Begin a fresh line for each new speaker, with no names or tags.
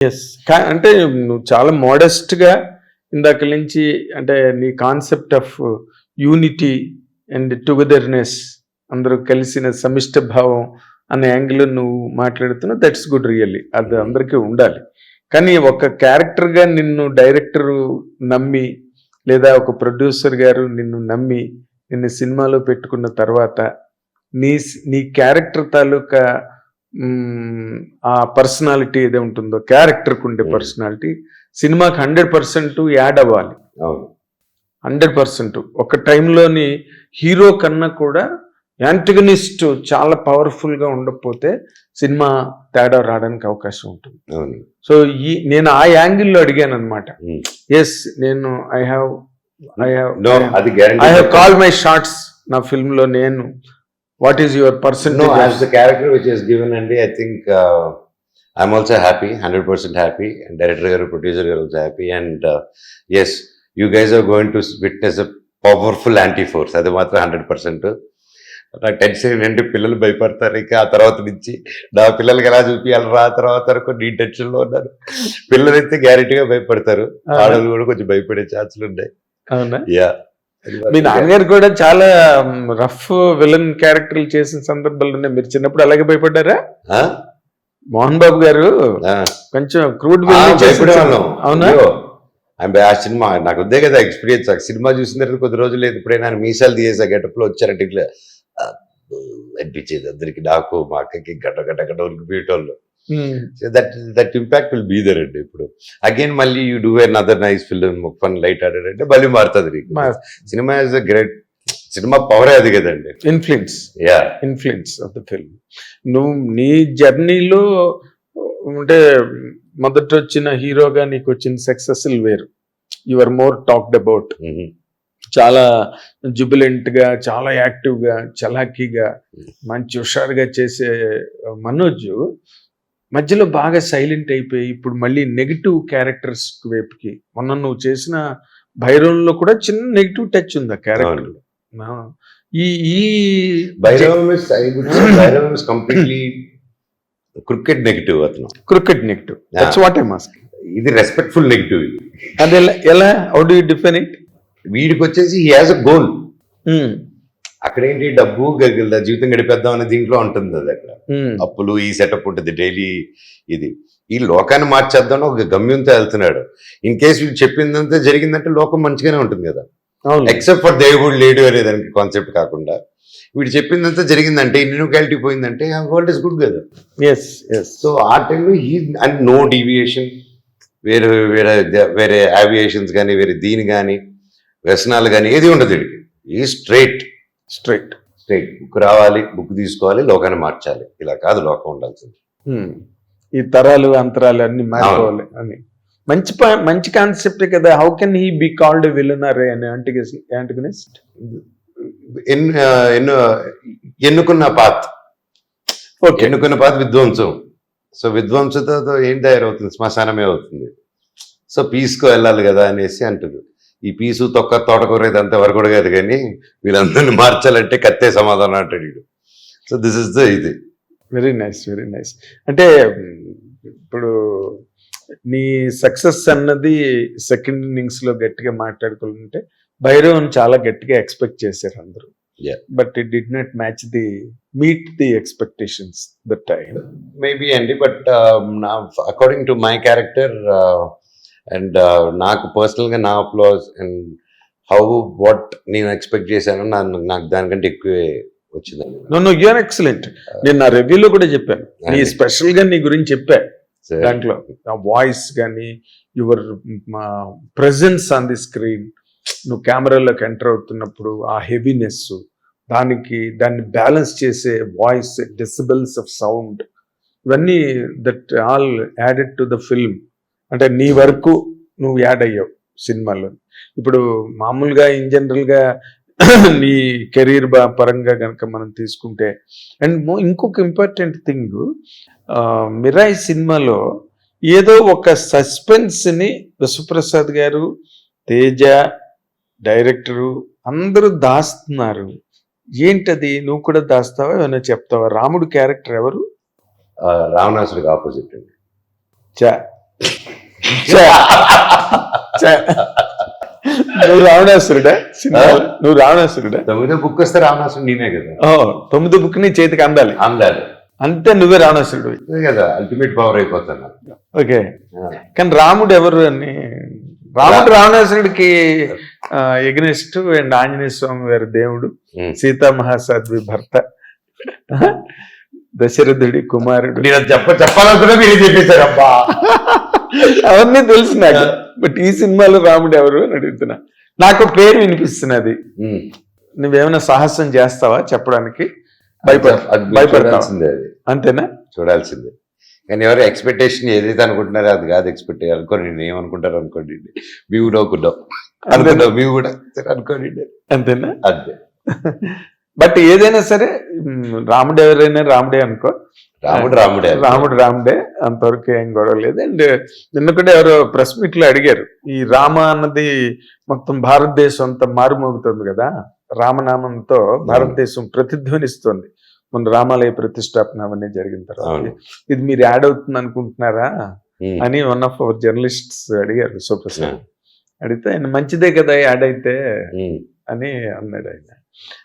Yes అంటే నువ్వు చాలా మోడెస్ట్గా ఇందాక నుంచి అంటే నీ concept of unity and togetherness అందరూ కలిసిన సమిష్ట భావం అనే యాంగిల్ నువ్వు మాట్లాడుతున్నావు దట్స్ గుడ్ రియల్లీ అది అందరికీ ఉండాలి. కానీ ఒక క్యారెక్టర్గా నిన్ను డైరెక్టర్ నమ్మి లేదా ఒక ప్రొడ్యూసర్ గారు నిన్ను నమ్మి నిన్ను సినిమాలో పెట్టుకున్న తర్వాత నీ నీ క్యారెక్టర్ తాలూకా ఆ పర్సనాలిటీ ఏదో ఉంటుందో క్యారెక్టర్కి ఉండే. పర్సనాలిటీ సినిమాకి హండ్రెడ్ పర్సెంట్ యాడ్ అవ్వాలి.
అవును.
Hundred percent. ఒక టైంలోని హీరో కన్నా కూడా యాంటగనిస్ట్ చాలా పవర్ఫుల్గా ఉండకపోతే సినిమా తేడా రావడానికి అవకాశం ఉంటుంది. సో ఈ నేను ఆ యాంగిల్లో అడిగాను అనమాట. ఎస్ నేను ఐ హ్యావ్ ఐ హ్యావ్
అది
I have call my shorts నా ఫిల్మ్లో నేను what is your
person
no
as the character which is given అండి I think I'm also happy hundred percent happy director గారు ప్రొడ్యూసర్ గారు also happy and yes you guys are going to witness a powerful anti force అది మాత్రం hundred percent నాకు tension ఏంటి పిల్లలు భయపడతారు ఇక ఆ తర్వాత నుంచి నా పిల్లలకి ఎలా చూపించాలి రా తర్వాత వరకు నీ టెన్షన్లో ఉన్నారు పిల్లలు పిల్లలైతే గ్యారెంటీగా భయపడతారు ఆడవాళ్ళు కూడా కొంచెం భయపడే ఛాన్సులు ఉన్నాయి. యా
మీ నాన్నగారు కూడా చాలా రఫ్ విలన్ క్యారెక్టర్లు చేసిన సందర్భాలు ఉన్నాయి మీరు చిన్నప్పుడు అలాగే భయపడ్డారా? మోహన్ బాబు గారు కొంచెం క్రూడ్ అవునా?
ఆ సినిమా నాకు ఉందే కదా ఎక్స్పీరియన్స్ ఆ సినిమా చూసిన తర్వాత కొద్ది రోజులు లేదు. ఇప్పుడైనా మీసాలు తీసేసా గెటప్లో వచ్చారంటే ఇట్లా అనిపించేది అందరికి. నాకు మా అక్కకి గడ్డ గడ్డ గడ్డ ఉరికిపోయేటోళ్ళు
Hmm.
That that impact will be there అండి ఇప్పుడు. అగైన్ మళ్ళీ you do another nice film fun light ఆడారంటే మళ్ళీ మారుతుంది సినిమా ఇస్ అ గ్రేట్ సినిమా పవరే అది కదండి.
Influence
yeah
influence of the film నువ్వు నీ జర్నీలో అంటే మొదట వచ్చిన హీరోగా నీకు వచ్చిన సక్సెస్ వేరు. You are more talked about చాలా జుబిలెంట్గా చాలా యాక్టివ్గా చలాకీగా మంచి హుషారుగా చేసే మనోజ్ మధ్యలో బాగా సైలెంట్ అయిపోయి ఇప్పుడు మళ్ళీ నెగిటివ్ క్యారెక్టర్స్ వైపుకి. మొన్న నువ్వు చేసిన భైరవంలో కూడా చిన్న నెగిటివ్ టచ్ ఉంది ఆ క్యారెక్టర్ ఈ ఈ
Bhairavam is I would say Bhairavam is completely cricket negative అతను.
Cricket negative that's what I mask
ఇది రెస్పెక్ట్ఫుల్ నెగిటివ్
అది ఎలా ఎలా? How do you define it
వీడికి వచ్చేసి హీ హాజ్ అ గోల్ అక్కడ ఏంటి డబ్బు జీవితం గడిపేద్దాం అనే దీంట్లో ఉంటుంది అది అక్కడ. అప్పులు ఈ సెటప్ ఉంటుంది డైలీ ఇది. ఈ లోకాన్ని మార్చేద్దాం అని ఒక గమ్యంతో వెళ్తున్నాడు ఇన్ కేస్ చెప్పిందంతా జరిగిందంటే లోకం మంచిగానే ఉంటుంది కదా. ఎక్సెప్ట్ ఫర్ దేవుడు లేడు అనే దానికి కాన్సెప్ట్ కాకుండా వీడు చెప్పిందంతా జరిగిందంటే ఇన్క్వాలిటీ పోయిందంటే వరల్డ్ ఇస్ గుడ్ కదా.
ఎస్ ఎస్
సో ఆ టైంలో ఈ అండ్ నో డీవియేషన్. వేరే వేరే వేరే ఆవియేషన్స్ కానీ వేరే దీని కానీ వ్యసనాలు కానీ ఏది ఉండదు వీడికి. ఈ స్ట్రైట్
స్ట్రైట్
స్ట్రైట్ బుక్ రావాలి బుక్ తీసుకోవాలి లోకాన్ని మార్చాలి. ఇలా కాదు లోకం ఉండాల్సింది.
ఈ తరాలు అంతరాలు అన్ని మారిపోవాలి అని. మంచి మంచి కాన్సెప్ట్ కదా. How can he be called villain or అని యాంటగనిస్ట్
ఎన్ ఎన్ను ఎన్నుకున్న పాత్.
ఓకే.
ఎన్నుకున్న పాత్ విధ్వంసం. సో విధ్వంసతో ఏం తయారవుతుంది? శ్మశానమే అవుతుంది. సో పీస్కు వెళ్ళాలి కదా అనేసి అంటుంది ఈ పీసు తొక్క తోటకూర ఇదంతా వరకు కాదు కానీ వీళ్ళందరినీ మార్చాలంటే కత్తే సమాధానం అంటాడు సో దిస్ ఇస్ ద ఇది.
వెరీ నైస్ వెరీ నైస్ అంటే ఇప్పుడు నీ సక్సెస్ అన్నది సెకండ్ ఇన్నింగ్స్లో గట్టిగా మాట్లాడుకుంటే భైరవన్ చాలా గట్టిగా ఎక్స్పెక్ట్ చేశారు అందరూ. But it did not match the meet the expectations that time
maybe అండి బట్ నా according to my character and నాకు పర్సనల్గా నా అప్లాస్ అండ్ హౌ వాట్ నేను ఎక్స్పెక్ట్ చేశాను నాకు దానికంటే ఎక్కువే వచ్చిందండి.
నో నో యూఆర్ ఎక్సలెంట్ నేను నా రివ్యూలో కూడా చెప్పాను. నీ స్పెషల్గా నీ గురించి చెప్పా
So,
దాంట్లో. వాయిస్ కానీ your presence on the screen నువ్వు కెమెరాలోకి ఎంటర్ అవుతున్నప్పుడు ఆ హెవీనెస్ దానికి దాన్ని బ్యాలెన్స్ చేసే వాయిస్ డెసిబల్స్ ఆఫ్ సౌండ్ ఇవన్నీ that all added to the film అంటే నీ వరకు నువ్వు యాడ్ అయ్యావు సినిమాలో. ఇప్పుడు మామూలుగా ఇన్ జనరల్గా నీ కెరీర్ పరంగా కనుక మనం తీసుకుంటే అండ్ ఇంకొక ఇంపార్టెంట్ థింగ్ మిరాయి సినిమాలో ఏదో ఒక సస్పెన్స్ని విశ్వప్రసాద్ గారు తేజ డైరెక్టరు అందరూ దాస్తున్నారు. ఏంటది? నువ్వు కూడా దాస్తావా? ఏమైనా చెప్తావా? రాముడు క్యారెక్టర్ ఎవరు?
రావణాసుడికి ఆపోజిట్ అండి!
నువ్వు రావణాసురుడా? నువ్వు రావణాసురుడా?
తొమ్మిదో బుక్ వస్తే రావణాసుడు నేనే కదా.
ఓ తొమ్మిది బుక్ నీ చేతికి అందాలి.
అందాలి.
అంతే నువ్వే రావణాసురుడు
అదే కదా అల్టిమేట్ పవర్ అయిపోతాను.
ఓకే. కానీ రాముడు ఎవరు అని? రాముడు రావణాసురుడికి ఎగ్నెస్ట్ అండ్ ఆంజనేయ స్వామి వారి దేవుడు. సీతా మహాసాధ్వి భర్త దశరథుడి కుమారుడు.
నేను చెప్ప చెప్పాలనుకున్నా మీరు చెప్పేశారు అబ్బా.
అవన్నీ తెలుసు నాకు. బట్ ఈ సినిమాలో రాముడు ఎవరు అని అడుగుతున్నా. నాకు పేరు వినిపిస్తున్నది
ఉమ్.
నువ్వేమైనా సాహసం చేస్తావా చెప్పడానికి? భయపడ
అది మీరు
భయపడతావా?
చూడాల్సిందే అది.
అంతేనా?
చూడాల్సిందే. కానీ ఎవరు ఎక్స్పెక్టేషన్ ఏదైతే అనుకుంటున్నారో అది కాదు ఎక్స్పెక్ట్ అనుకోండి ఏమనుకుంటారు అనుకోండి. మేము కూడా అనుకుంటాం. మేము కూడా అనుకోండి.
అంతేనా?
అంతే.
బట్ ఏదైనా సరే రాముడు ఎవరైనా రాముడే అనుకో.
రాముడు రాముడే
రాముడు రాముడే అంతవరకు ఏం గొడవ లేదు. అండ్ నిన్న కూడా ఎవరో ప్రెస్ మీట్లో అడిగారు ఈ రామ అన్నది మొత్తం భారతదేశం అంతా మారుమోగుతుంది కదా. రామనామంతో భారతదేశం ప్రతిధ్వనిస్తుంది. మన రామాలయ ప్రతిష్టాపన అవన్నీ జరిగిన తర్వాత. ఇది మీరు యాడ్ అవుతుంది అనుకుంటున్నారా. అని వన్ ఆఫ్ అవర్ జర్నలిస్ట్స్ అడిగారు సూపర్ అడిగితే ఆయన మంచిదే కదా యాడ్ అయితే. అని అన్నాడు ఆయన.